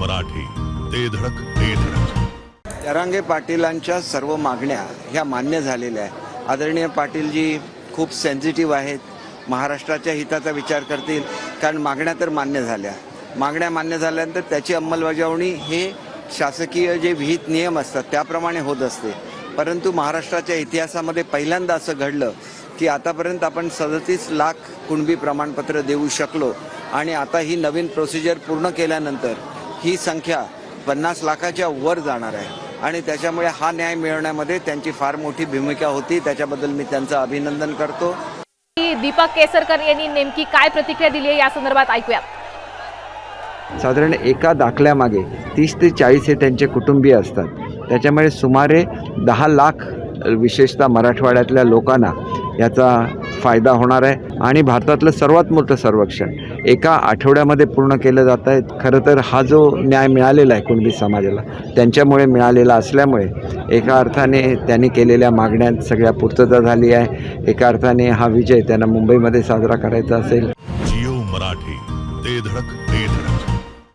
मराठी ते धडक ते धडक. जरांगे पाटीलांच्या सर्व मागण्या ह्या मान्य झालेल्या आहे आदरणीय पाटीलजी खूप सेन्सिटिव्ह आहेत. महाराष्ट्राच्या हिताचा विचार करतील कारण मागण्या तर मान्य झाल्या. मागण्या मान्य झाल्यानंतर त्याची अंमलबजावणी हे शासकीय जे विहित नियम असतात त्याप्रमाणे होत असते. परंतु महाराष्ट्राच्या इतिहासामध्ये पहिल्यांदा असं घडलं की आतापर्यंत आपण सदतीस लाख कुणबी प्रमाणपत्र देऊ शकलो आणि आता ही नवीन प्रोसिजर पूर्ण केल्यानंतर ही संख्या पन्नास लाखाच्या वर जाणार आहे. आणि त्याच्यामुळे हा न्याय मिळवण्यामध्ये त्यांची फार मोठी भूमिका होती. त्याच्याबद्दल मी त्यांचं अभिनंदन करतो. की दीपक केसरकर यांनी नेमकी काय प्रतिक्रिया दिली आहे या संदर्भात ऐकूयात. साधारण एका दाखल्यामागे तीस ते चाळीस हे त्यांचे कुटुंबीय असतात. त्याच्यामुळे सुमारे दहा लाख विशेषतः मराठवाड्यातल्या लोकांना याचा फायदा होणार आहे. आणि भारतातलं सर्वात मोठं सर्वेक्षण एका आठवड्यामध्ये पूर्ण केलं जात आहे. खरं तर हा जो न्याय मिळालेला आहे कुणबी समाजाला त्यांच्यामुळे मिळालेला असल्यामुळे एका अर्थाने त्यांनी केलेल्या मागण्यात सगळ्या पूर्तता झाली आहे. एका अर्थाने हा विजय त्यांना मुंबईमध्ये साजरा करायचा असेल. जिओ मराठी ते धडक ते धडक.